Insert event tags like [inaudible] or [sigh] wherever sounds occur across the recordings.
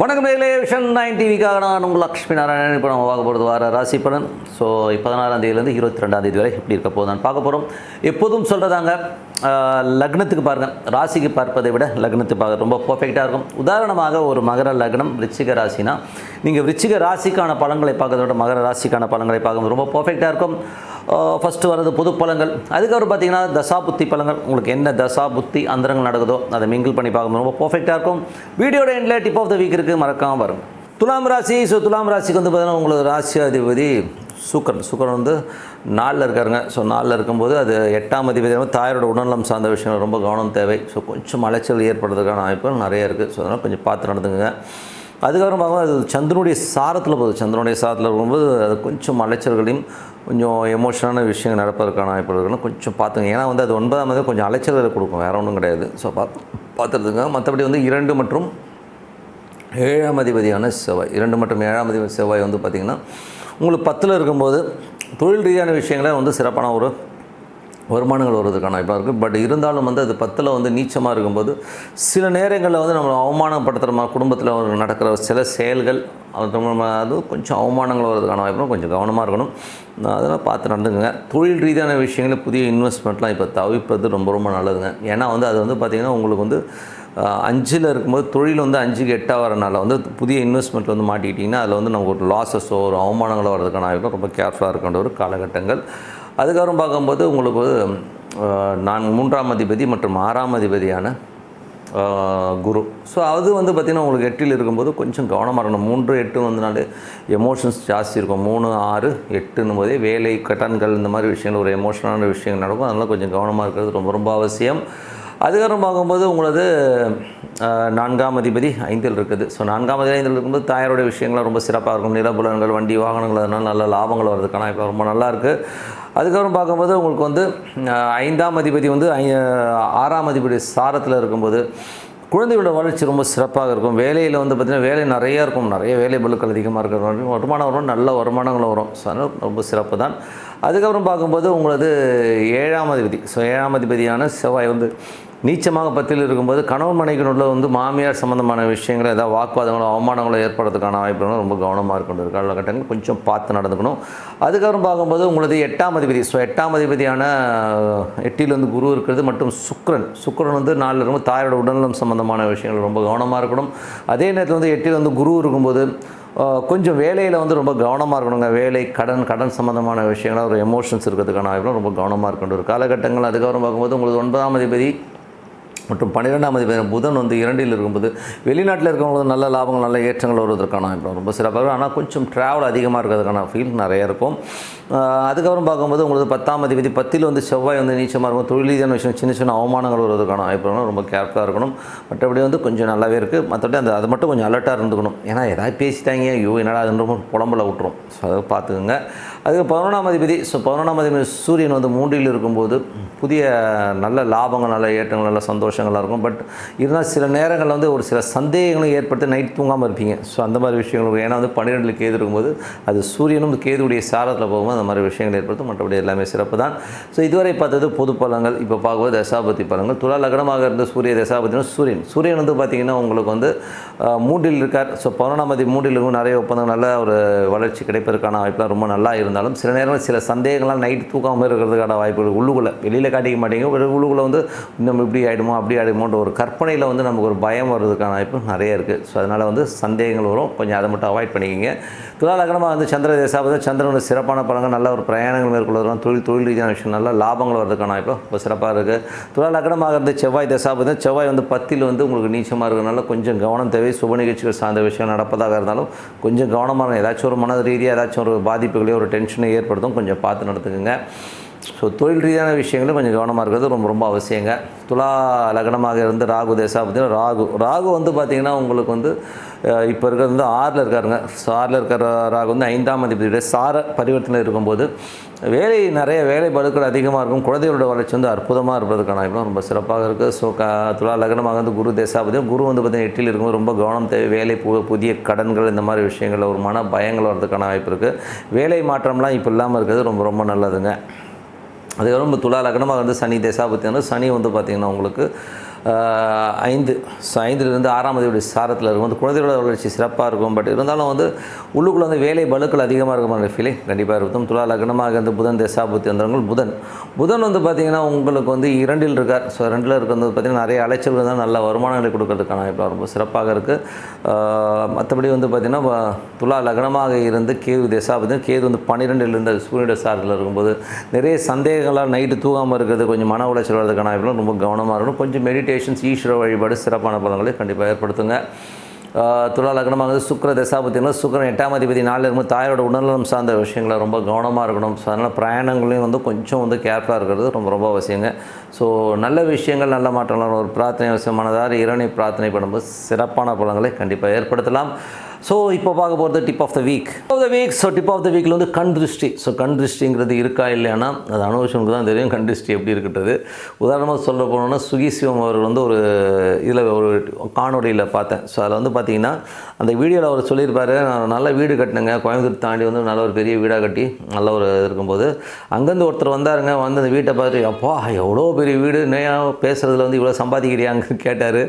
வணக்கம் நேர்களே vision nine டிவிக்காக நான் உங்கள் லக்ஷ்மி நாராயணன். இப்போ நம்ம பார்க்க போகிறது வார ராசி பலன். ஸோ பதினாறாம் தேதியிலேருந்து இருபத்தி ரெண்டாம் தேதி வரை எப்படி இருக்க போகுதுன்னு பார்க்க போகிறோம். எப்போதும் சொல்கிறதாங்க லக்னத்துக்கு பாருங்கள் ராசிக்கு பார்ப்பதை விட லக்னத்துக்கு பார்க்க ரொம்ப பர்ஃபெக்டாக இருக்கும். உதாரணமாக ஒரு மகர லக்னம் ரிச்சிக ராசினா நீங்கள் ரிச்சிக ராசிக்கான பழங்களை பார்க்கறத விட மகர ராசிக்கான பழங்களை பார்க்கும்போது ரொம்ப பர்ஃபெக்டாக இருக்கும். ஃபஸ்ட்டு வர்றது பொது பழங்கள். அதுக்கப்புறம் பார்த்தீங்கன்னா தசா புத்தி பழங்கள். உங்களுக்கு என்ன தசா புத்தி அந்தரங்கள் நடக்குதோ அதை மிங்கிள் பண்ணி பார்க்கும்போது ரொம்ப பர்ஃபெக்டாக இருக்கும். வீடியோட எண்டில் டிப் ஆஃப் த வீக் இருக்குது மறக்காமல் பாருங்கள் துலாம் ராசி ஸோ துலாம் ராசிக்கு வந்து பார்த்தீங்கன்னா உங்களுக்கு ராசி அதிபதி சூக்கரன் சூக்கரன் வந்து நாளில் இருக்காருங்க. ஸோ நாளில் இருக்கும்போது அது எட்டாம் அதிபதி வந்து தாயாரோட உடல்நலம் சார்ந்த விஷயங்கள் ரொம்ப கவனம் தேவை. ஸோ கொஞ்சம் அலைச்சல் ஏற்படுறதுக்கான வாய்ப்புகள் நிறைய இருக்குது ஸோ அதனால் கொஞ்சம் பார்த்து நடந்துங்க அதுக்கப்புறம் பார்க்கும்போது அது சந்திரனுடைய சாரத்தில் போகுது. சந்திரனுடைய சாரத்தில் இருக்கும்போது அது கொஞ்சம் அலைச்சல்களையும் கொஞ்சம் எமோஷனான விஷயங்கள் நடப்பதற்கான வாய்ப்பு இருக்குன்னு கொஞ்சம் பார்த்துங்க ஏன்னா வந்து அது ஒன்பதாம் தேதி கொஞ்சம் அலைச்சல்களை கொடுக்கும். வேறு ஒன்றும் கிடையாது. ஸோ பார்த்து பார்த்துருதுங்க மற்றபடி வந்து இரண்டு மற்றும் ஏழாம் அதிபதியான செவ்வாய். இரண்டு மற்றும் ஏழாம் அதிபதி செவ்வாய் வந்து பார்த்திங்கன்னா உங்களுக்கு பத்தில் இருக்கும்போது தொழில் ரீதியான விஷயங்களே வந்து சிறப்பான ஒரு வருமானங்கள் வருவதற்கான வாய்ப்பாக இருக்குது பட் இருந்தாலும் வந்து அது பத்தில் வந்து நீச்சமாக இருக்கும்போது சில நேரங்களில் வந்து நம்மளை அவமானப்படுத்துகிற மாதிரி குடும்பத்தில் ஒரு நடக்கிற சில செயல்கள் அது அது கொஞ்சம் அவமானங்கள் வர்றதுக்கான வாய்ப்பு கொஞ்சம் கவனமாக இருக்கணும். அதெல்லாம் பார்த்து நடந்துக்குங்க. தொழில் ரீதியான விஷயங்களில் புதிய இன்வெஸ்ட்மெண்ட்லாம் இப்போ தவிர்ப்பது ரொம்ப ரொம்ப நல்லதுங்க. ஏன்னா வந்து அது வந்து பார்த்திங்கன்னா உங்களுக்கு வந்து அஞ்சில் இருக்கும்போது தொழில் வந்து அஞ்சுக்கு எட்டாக வரனால வந்து புதிய இன்வெஸ்ட்மெண்ட் வந்து மாட்டிக்கிட்டிங்கன்னா அதில் வந்து நமக்கு ஒரு லாஸஸோ ஒரு அவமானங்களோ வரதுக்கான வாய்ப்பு ரொம்ப கேர்ஃபுல்லாக இருக்கின்ற ஒரு காலகட்டங்கள். அதுக்கப்புறம் பார்க்கும்போது உங்களுக்கு நான் மூன்றாம் அதிபதி மற்றும் ஆறாம் அதிபதியான குரு. ஸோ அது வந்து பார்த்திங்கன்னா உங்களுக்கு எட்டில் இருக்கும்போது கொஞ்சம் கவனமாக இருக்கணும். மூன்று எட்டு வந்தனாலே எமோஷன்ஸ் ஜாஸ்தி இருக்கும். மூணு ஆறு எட்டுன்னு போதே வேலை கடன்கள் இந்த மாதிரி விஷயங்கள் ஒரு எமோஷனான விஷயங்கள் நடக்கும். அதனால் கொஞ்சம் கவனமாக இருக்கிறது ரொம்ப ரொம்ப அவசியம். அதுக்கப்புறம் பார்க்கும்போது உங்களது நான்காம் அதிபதி ஐந்தில் இருக்குது. ஸோ நான்காம் அதிபதி ஐந்தில் இருக்கும்போது தாயாருடைய விஷயங்கள்லாம் ரொம்ப சிறப்பாக இருக்கும். நிலபுலன்கள் வண்டி வாகனங்கள் அதனால் நல்ல லாபங்கள் வர்றதுக்கான இப்போ ரொம்ப நல்லா இருக்குது அதுக்கப்புறம் பார்க்கும்போது உங்களுக்கு வந்து ஐந்தாம் அதிபதி வந்து ஐ ஆறாம் அதிபதி சாரத்தில் இருக்கும்போது குழந்தைகளோட வளர்ச்சி ரொம்ப சிறப்பாக இருக்கும். வேலையில் வந்து பார்த்திங்கன்னா வேலை நிறையா இருக்கும். நிறைய வேலை பலுக்கள் அதிகமாக இருக்கிற வருமானம் வரும் நல்ல வருமானங்களும் வரும். ஸோ அதனால் ரொம்ப சிறப்பு தான். அதுக்கப்புறம் பார்க்கும்போது உங்களது ஏழாம் அதிபதி. ஸோ ஏழாம் அதிபதியான செவ்வாய் வந்து நீச்சமாக பத்தில் இருக்கும்போது கணவன் மனைவிக்குள்ள வந்து மாமியார் சம்மந்தமான விஷயங்கள் ஏதாவது வாக்குவாதங்களோ அவமானங்களோ ஏற்படுறதுக்கான வாய்ப்புகளும் ரொம்ப கவனமாக இருக்கின்ற காலகட்டங்கள் கொஞ்சம் பார்த்து நடந்துக்கணும். அதுக்கப்புறம் பார்க்கும்போது உங்களது எட்டாம் அதிபதி ஸோ எட்டாம் அதிபதியான எட்டில் வந்து குரு இருக்கிறது மற்றும் சுக்ரன் சுக்ரன் வந்து நாளில் இருக்கும் தாயோட உடல்நலம் சம்மந்தமான விஷயங்கள் ரொம்ப கவனமாக இருக்கணும். அதே நேரத்தில் வந்து எட்டில் வந்து குரு இருக்கும்போது கொஞ்சம் வேலையில் வந்து ரொம்ப கவனமாக இருக்கணுங்க. வேலை கடன் கடன் சம்மந்தமான விஷயங்கள் ஒரு எமோஷன்ஸ் இருக்கிறதுக்கான வாய்ப்புகளும் ரொம்ப கவனமாக இருக்கின்ற ஒரு காலகட்டங்கள் அதுக்கப்புறம் பார்க்கும்போது உங்களுக்கு ஒன்பதாம் அதிபதி மற்றும் பன்னிரெண்டாம் அதிபதி புதன் வந்து இரண்டில் இருக்கும்போது வெளிநாட்டில் இருக்கவங்களுக்கு நல்ல லாபங்கள் நல்ல ஏற்றங்கள் வருவதற்கான இப்போ ரொம்ப சிறப்பாக இருக்கும். ஆனால் கொஞ்சம் ட்ராவல் அதிகமாக இருக்கிறதுக்கான ஃபீல் நிறைய இருக்கும். அதுக்கப்புறம் பார்க்கும்போது உங்களுக்கு பத்தாம் அதிபதி பத்தில் வந்து செவ்வாய் வந்து நீச்சமாக இருக்கும். தொழில் ரீதியான விஷயம் சின்ன சின்ன அவமானங்கள் வருவதற்கான வாய்ப்பு ரொம்ப கேர்ஃபுல்லாக இருக்கணும். மற்றபடி வந்து கொஞ்சம் நல்லாவே இருக்குது மற்றபடி அந்த அது மட்டும் கொஞ்சம் அலர்ட்டாக இருந்துக்கணும். ஏன்னா ஏதாவது பேசிட்டாங்க. ஐயோ என்னடா அதுன்ற புலம்பில் விட்டுரும். ஸோ அதை பார்த்துக்குங்க. அதுக்கு பதினொன்றாம் அதிபதி ஸோ பதினொன்றாம் அதிபதி சூரியன் வந்து மூன்றில் இருக்கும்போது புதிய நல்ல லாபங்கள் நல்ல ஏற்றங்கள் நல்ல சந்தோஷங்களாக இருக்கும். பட் இருந்தால் சில நேரங்களில் வந்து ஒரு சில சந்தேகங்களும் ஏற்படுத்தி நைட் தூங்காமல் இருப்பீங்க. ஸோ அந்த மாதிரி விஷயங்கள் இருக்கும். ஏன்னா வந்து பன்னிரெண்டில் கேது இருக்கும்போது அது சூரியனும் கேதுடைய சாரத்தில் போகும்போது அந்த மாதிரி விஷயங்கள் ஏற்படுத்தும். மற்றபடி எல்லாமே சிறப்பு தான். ஸோ இதுவரை பார்த்தது பொது பலங்கள் இப்போ பார்க்கும்போது தசாபதி பலங்கள். துலா லக்னமாக இருந்த சூரிய தசாபதினா சூரியன். சூரியன் வந்து பார்த்திங்கன்னா உங்களுக்கு வந்து மூன்றில் இருக்கார். ஸோ பதினொன்றாம் தேதி மூன்றில் இருக்கும். நிறைய ஒப்பந்தம் நல்ல ஒரு வளர்ச்சி கிடைப்பதற்கான வாய்ப்பெல்லாம் ரொம்ப நல்லா இருந்தால் இருந்தாலும் சில நேரம் சில சந்தேகங்கள்லாம் நைட் தூக்காமல் இருக்கிறதுக்கான வாய்ப்புகள் உள்ளுக்குள்ளே. வெளியில் காட்டிக்க மாட்டேங்க. ஒரு உள்ளுக்குள்ளே வந்து நம்ம இப்படி ஆகிடுமோ அப்படி ஆகிடுமோன்ற ஒரு கற்பனையில் வந்து நமக்கு ஒரு பயம் வர்றதுக்கான வாய்ப்பு நிறைய இருக்குது ஸோ அதனால் வந்து சந்தேகங்கள் வரும். கொஞ்சம் அதை மட்டும் அவாய்ட் பண்ணிக்கிங்க. துலாலக்கணமாக வந்து சந்திர தேசாபதி சந்திரனோட சிறப்பான பலங்கள் நல்ல ஒரு பிரயாணங்கள் மேற்கொள்வதெல்லாம் தொழில் தொழில் ரீதியான விஷயம் நல்ல லாபங்கள் வர்றதுக்கான வாய்ப்பு ரொம்ப சிறப்பாக இருக்குது துலாலக்கணமாக இருந்து செவ்வாய் தசாபதி செவ்வாய் வந்து பத்தில் வந்து உங்களுக்கு நீச்சமாக இருக்கிறனால கொஞ்சம் கவனம் தேவை. சுப நிகழ்ச்சிகள் சார்ந்த விஷயம் நடப்பதாக இருந்தாலும் கொஞ்சம் கவனமாக ஏதாச்சும் ஒரு மன ரீதியாக ஏதாச்சும் ஒரு பாதிப்புகளையோ ஒரு டென்ஷனை ஏற்படுத்தும். கொஞ்சம் பார்த்து நடத்துக்குங்க ஸோ தொழில் ரீதியான விஷயங்களும் கொஞ்சம் கவனமாக இருக்கிறது ரொம்ப ரொம்ப அவசியங்க. துலா லக்னமாக இருந்து ராகு தேசா பார்த்தீங்கன்னா ராகு ராகு வந்து பார்த்திங்கன்னா உங்களுக்கு வந்து இப்போ இருக்கிறது வந்து ஆறில் இருக்காருங்க. ஸோ ஆறில் இருக்கிற ராகு வந்து ஐந்தாம் அதிபதியுடைய சார பரிவர்த்தனை இருக்கும்போது வேலை நிறைய வேலை பழுக்கள் அதிகமாக இருக்கும். குழந்தைகளோட வளர்ச்சி வந்து அற்புதமாக இருப்பதற்கான வாய்ப்பு ரொம்ப சிறப்பாக இருக்குது ஸோ க துலா லக்னமாக வந்து குரு தேசாபதியும் குரு வந்து பார்த்திங்கன்னா எட்டில் இருக்கும்போது ரொம்ப கவனம் தேவை. வேலை பு புதிய கடன்கள் இந்த மாதிரி விஷயங்களில் ஒரு மன பயங்கள் வர்றதுக்கான வாய்ப்பு இருக்குது வேலை மாற்றம்லாம் இப்போ இல்லாமல் இருக்கிறது ரொம்ப ரொம்ப நல்லதுங்க. அதுக்கப்புறம் துலா லக்னமாக வந்து சனி தேசாபத்தி வந்து சனி வந்து பார்த்திங்கன்னா உங்களுக்கு ஐந்து. ஸோ ஐந்துலேருந்து ஆறாம் தேதியுடைய சாரத்தில் இருக்கும். வந்து குழந்தைகளோட வளர்ச்சி சிறப்பாக இருக்கும். பட் இருந்தாலும் வந்து உள்ளுக்குள்ளே வந்து வேலை பலுக்கள் அதிகமாக இருக்குமான ஃபீலிங் கண்டிப்பாக இருக்கும். துலா லக்னமாக இருந்து புதன் தசாபுத்தி வந்தவங்க புதன். புதன் வந்து பார்த்திங்கன்னா உங்களுக்கு வந்து இரண்டில் இருக்கார். ஸோ ரெண்டில் இருக்கிறது பார்த்திங்கன்னா நிறைய அலைச்சல்கள் தான் நல்ல வருமானங்களை கொடுக்கறதுக்கான இப்போ ரொம்ப சிறப்பாக இருக்குது மற்றபடி வந்து பார்த்திங்கன்னா துலா லக்னமாக இருந்து கேது தசாபதி கேது வந்து பன்னிரெண்டில் இருந்த சூரியனுடைய சாரத்தில் இருக்கும்போது நிறைய சந்தேகங்களாக நைட்டு தூங்காமல் இருக்கிறது கொஞ்சம் மன உளைச்சல் வர்றதுக்கான வாய்ப்புகள் ரொம்ப கவனமாக இருக்கணும். கொஞ்சம் மெடிடேஷன்ஸ் ஈஸ்வர வழிபாடு சிறப்பான பலன்களை கண்டிப்பாக ஏற்படுத்துங்க. துலா லக்னமானது சுக்கர தசாபத்தினா சுக்கரன் எட்டாம் அதிபதி நாளில் இருக்கும்போது தாயோட உடல்நலம் சார்ந்த விஷயங்களை ரொம்ப கவனமாக இருக்கணும். ஸோ அதனால் பிரயாணங்களையும் வந்து கொஞ்சம் வந்து கேர்ஃபுல்லாக இருக்கிறது ரொம்ப ரொம்ப அவசியங்க. ஸோ நல்ல விஷயங்கள் நல்ல மாற்றங்கள் ஒரு பிரார்த்தனை அவசியமானதாக இறைவனை பிரார்த்தனை பண்ணும்போது சிறப்பான பலங்களை கண்டிப்பாக ஏற்படுத்தலாம். ஸோ இப்போ பார்க்க போகிறது tip of the week of the week so tip of the வீக்கில் வந்து கண் திருஷ்டி. ஸோ கண் திருஷ்டிங்கிறது இருக்கா இல்லையானா? அது அனுபவிச்சவனுக்கு தான் தெரியும். கண் திருஷ்டி எப்படி இருக்கிறது உதாரணமாக சொல்ல போனோம்னா சுகி சிவம் அவர்கள் வந்து ஒரு இதில் ஒரு காணொலியில் பார்த்தேன். ஸோ அதில் வந்து பார்த்தீங்கன்னா அந்த வீடியோவில் அவர் சொல்லியிருப்பார் நான் நல்ல வீடு கட்டினேங்க. கோயம்புத்தூர் தாண்டி வந்து நல்ல ஒரு பெரிய வீடாக கட்டி நல்ல ஒரு இது இருக்கும்போது அங்கேருந்து ஒருத்தர் வந்தாருங்க. வந்து அந்த வீட்டை பார்த்துட்டு அப்பா எவ்வளோ பெரிய வீடு? நேயா பேசுகிறதுல வந்து இவ்வளோ சம்பாதிக்கிறியாங்க கேட்டார்.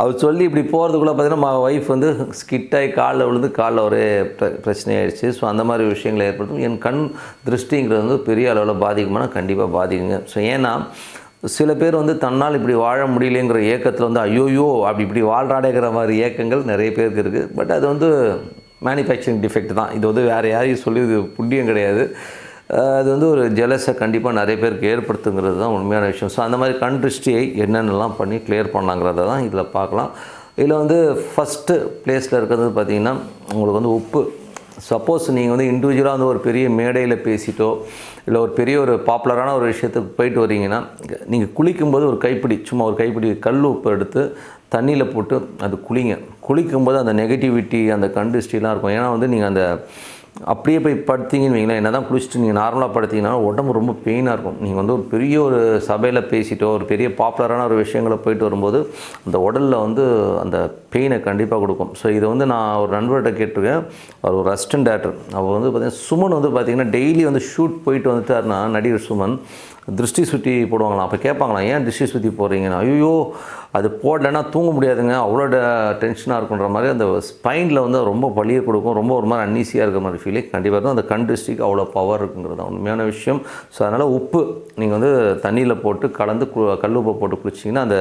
அவர் சொல்லி இப்படி போகிறதுக்குள்ளே பார்த்தீங்கன்னா ஒய்ஃப் வந்து ஸ்கிட்டாகி கால் காலில் விழுந்து காலில் ஒரே பிர- பிரச்சனை ஆயிடுச்சு ஸோ அந்த மாதிரி விஷயங்களை ஏற்படுத்தும். என் கண் திருஷ்டிங்கிறது வந்து பெரிய அளவில் பாதிக்குமானா கண்டிப்பாக பாதிக்குங்க. ஸோ ஏன்னா சில பேர் வந்து தன்னால் இப்படி வாழ முடியலங்கிற ஏக்கத்தில் வந்து ஐயோயோ அப்படி இப்படி வாழ்றாடேங்கிற மாதிரி ஏக்கங்கள் நிறைய பேருக்கு இருக்குது பட் அது வந்து மேனுஃபேக்சரிங் டிஃபெக்ட் தான். இது வந்து வேறு யாரையும் சொல்லி இது புண்ணியம் கிடையாது. அது வந்து ஒரு ஜெலஸை கண்டிப்பாக நிறைய பேருக்கு ஏற்படுத்துங்கிறது தான் உண்மையான விஷயம். ஸோ அந்த மாதிரி கண் திருஷ்டியை என்னென்னலாம் பண்ணி கிளியர் பண்ணலாங்கிறத தான் இதில் பார்க்கலாம். இதில் வந்து ஃபஸ்ட்டு பிளேஸில் இருக்கிறது பார்த்திங்கன்னா உங்களுக்கு வந்து உப்பு. சப்போஸ் நீங்கள் வந்து இண்டிவிஜுவலாக வந்து ஒரு பெரிய மேடையில் பேசிட்டோ இல்லை ஒரு பெரிய ஒரு பாப்புலரான ஒரு விஷயத்துக்கு போயிட்டு வரீங்கன்னா நீங்கள் குளிக்கும்போது ஒரு கைப்பிடி சும்மா ஒரு கைப்பிடி கல் உப்பு எடுத்து தண்ணியில் போட்டு அது குளிங்க. குளிக்கும்போது அந்த நெகட்டிவிட்டி அந்த கண்டிஸ்டிலாம் இருக்கும். ஏன்னா வந்து நீங்கள் அந்த அப்படியே போய் படுத்தீங்கன்னு வைங்களேன் என்ன தான் குளிச்சுட்டு நீங்கள் நார்மலாக படுத்தீங்கன்னா உடம்பு ரொம்ப பெயினாக இருக்கும். நீங்கள் வந்து ஒரு பெரிய ஒரு சபையில் பேசிட்டோ ஒரு பெரிய பாப்புலரான ஒரு விஷயங்களை போயிட்டு வரும்போது அந்த உடலில் வந்து அந்த பெயினை கண்டிப்பாக கொடுக்கும். ஸோ இதை வந்து நான் ஒரு நண்பர்கிட்ட கேட்டிருக்கேன். அவர் ஒரு அசிஸ்டன்ட் டேரக்டர் அவர் வந்து பார்த்திங்கன்னா சுமன் வந்து பார்த்தீங்கன்னா டெய்லி வந்து ஷூட் போயிட்டு வந்துட்டாருனா நடிகர் சுமன் திருஷ்டி சுற்றி போடுவாங்களாம் அப்போ கேட்பாங்களாம் ஏன் திருஷ்டி சுற்றி போடுறீங்கன்னா? ஐயோ அது போடலைன்னா தூங்க முடியாதுங்க. அவ்வளோ டென்ஷனாக இருக்குன்ற மாதிரி அந்த ஸ்பைனில் வந்து ரொம்ப வலியை கொடுக்கும். ரொம்ப ஒரு மாதிரி அன்னீசியாக இருக்கிற மாதிரி ஃபீலிங் கண்டிப்பாக இருக்கும் அந்த கண் டிஸ்ட்ரிக் அவ்வளோ பவர் இருக்குங்கிறது தான் உண்மையான விஷயம். ஸோ அதனால் உப்பு நீங்கள் வந்து தண்ணியில் போட்டு கலந்து கல் உப்பை போட்டு குளிச்சிங்கன்னா அந்த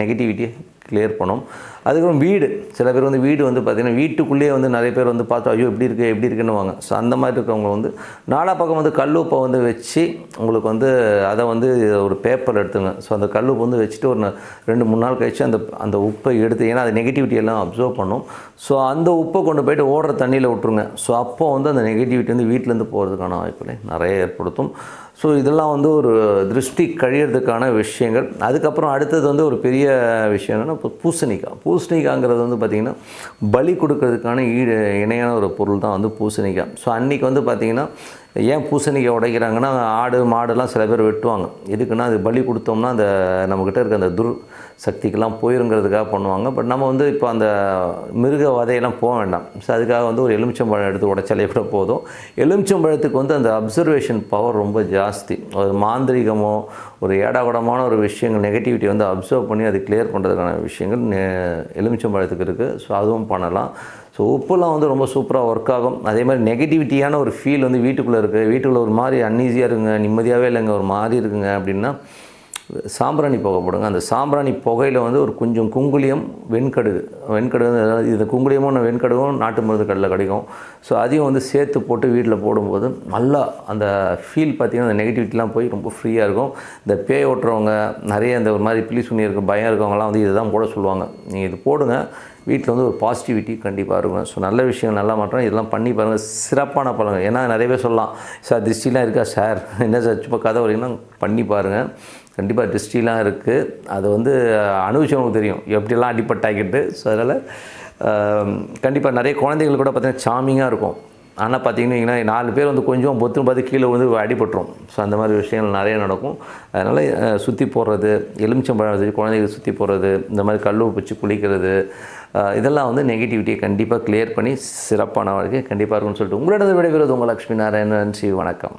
நெகட்டிவிட்டியை கிளியர் பண்ணும். அதுக்கப்புறம் வீடு. சில பேர் வந்து வீடு வந்து பார்த்திங்கன்னா வீட்டுக்குள்ளேயே வந்து நிறைய பேர் வந்து பார்த்து ஐயோ எப்படி இருக்குது எப்படி இருக்குன்னு வாங்க ஸோ அந்த மாதிரி இருக்கவங்க வந்து நாலா பக்கம் வந்து கல்லுப்பை வந்து வச்சு உங்களுக்கு வந்து அதை வந்து ஒரு பேப்பர் எடுத்துங்க. ஸோ அந்த கல்லுப்பு வந்து வச்சுட்டு ஒரு ந- ரெண்டு மூணு நாள் கழிச்சு அந்த அந்த உப்பை எடுத்து ஏன்னா அது நெகட்டிவிட்டி எல்லாம் அப்சர்வ் பண்ணும். ஸோ அந்த உப்பை கொண்டு போயிட்டு ஓடுற தண்ணியில் விட்டுருங்க. ஸோ அப்போ வந்து அந்த நெகட்டிவிட்டி வந்து வீட்டிலேருந்து போகிறதுக்கான வாய்ப்புகளை நிறைய ஏற்படுத்தும். ஸோ இதெல்லாம் வந்து ஒரு திருஷ்டி கழியறதுக்கான விஷயங்கள். அதுக்கப்புறம் அடுத்தது வந்து ஒரு பெரிய விஷயம் என்னென்னா இப்போ பூசணிக்காய் பூசணிக்காங்கிறது வந்து பார்த்திங்கன்னா பலி கொடுக்கறதுக்கான ஈடு இணையான ஒரு பொருள் தான் வந்து பூசணிக்காய் ஸோ அன்றைக்கி வந்து பார்த்திங்கன்னா ஏன் பூசணிக்காய் உடைக்கிறாங்கன்னா ஆடு மாடுலாம் சில பேர் வெட்டுவாங்க. எதுக்குன்னா அது பலி கொடுத்தோம்னா அந்த நம்மக்கிட்ட இருக்க அந்த துர் சக்திக்கெல்லாம் போயிருங்கிறதுக்காக பண்ணுவாங்க. பட் நம்ம வந்து இப்போ அந்த மிருக வதையெல்லாம் போக வேண்டாம். ஸோ அதுக்காக வந்து ஒரு எலுமிச்சம்பழம் எடுத்து உடைச்சாலே கூட போதும். எலுமிச்சம்பழத்துக்கு வந்து அந்த அப்சர்வேஷன் பவர் ரொம்ப ஜாஸ்தி. ஒரு மாந்திரிகமோ ஒரு ஏடாகுடமான ஒரு விஷயங்கள் நெகட்டிவிட்டி வந்து அப்சர்வ் பண்ணி அது கிளியர் பண்ணுறதுக்கான விஷயங்கள் எலுமிச்சம்பழத்துக்கு இருக்குது. ஸோ அதுவும் பண்ணலாம். ஸோ உப்புலாம் வந்து ரொம்ப சூப்பராக ஒர்க் ஆகும். அதே மாதிரி நெகட்டிவிட்டியான ஒரு ஃபீல் வந்து வீட்டுக்குள்ளே இருக்குது வீட்டுக்குள்ளே ஒரு மாதிரி அன்ஈஸியாக இருங்க நிம்மதியாகவே இல்லைங்க ஒரு மாதிரி இருக்குங்க அப்படின்னா சாம்பிராணி புகை போடுங்க. அந்த சாம்பிராணி புகையில் வந்து ஒரு கொஞ்சம் குங்குளியம் வெண்கடுகு. வெண்கடுகு அதாவது இது குங்குளியமும் வெண்கடுகும் நாட்டு மருந்து கடையில் கிடைக்கும். ஸோ அதையும் வந்து சேர்த்து போட்டு வீட்டில் போடும்போது நல்லா அந்த ஃபீல் பார்த்திங்கன்னா அந்த நெகட்டிவிட்டிலாம் போய் ரொம்ப ஃப்ரீயாக இருக்கும். இந்த பேய் ஓட்டுறவங்க நிறைய இந்த ஒரு மாதிரி பிளி சுண்ணி இருக்க பயம் இருக்கவங்கலாம் வந்து இதுதான் போட சொல்லுவாங்க. நீங்கள் இது போடுங்க வீட்டில் வந்து ஒரு பாசிட்டிவிட்டி கண்டிப்பாக இருக்கும். ஸோ நல்ல விஷயம் நல்லா மாற்றம் இதெல்லாம் பண்ணி பாருங்கள் சிறப்பான பலன்கள். ஏன்னா நிறைய பேர் சொல்லலாம் சார் திருஷ்டிலாம் இருக்கா சார்? [laughs] என்ன சார் சும்மா கதை வரீங்கன்னா பண்ணி பாருங்கள் கண்டிப்பாக திருஷ்டிலாம் இருக்குது அது வந்து அனுபவிச்சவங்களுக்கு தெரியும். எப்படிலாம் அடிப்பட்டாக்கிட்டு. ஸோ அதனால் கண்டிப்பாக நிறைய குழந்தைகள் கூட பார்த்திங்கன்னா சாமிங்காக இருக்கும். ஆனால் பார்த்தீங்கன்னா நாலு பேர் வந்து கொஞ்சம் பொத்துன்னு பார்த்து கீழே வந்து அடிபட்டுரும். ஸோ அந்த மாதிரி விஷயங்கள் நிறைய நடக்கும். அதனால் சுற்றி போடுறது எலுமிச்சம்பழம் வச்சு குழந்தைகள் சுற்றி போடுறது இந்த மாதிரி கல் வச்சு குளிக்கிறது இதெல்லாம் வந்து நெகட்டிவிட்டியை கண்டிப்பாக கிளியர் பண்ணி சிறப்பான வாழ்க்கை கண்டிப்பாக இருக்கும்னு சொல்லிட்டு உங்களோட விடைபெறுவது உங்கள் லக்ஷ்மி நாராயணன். ஸ்ரீ வணக்கம்.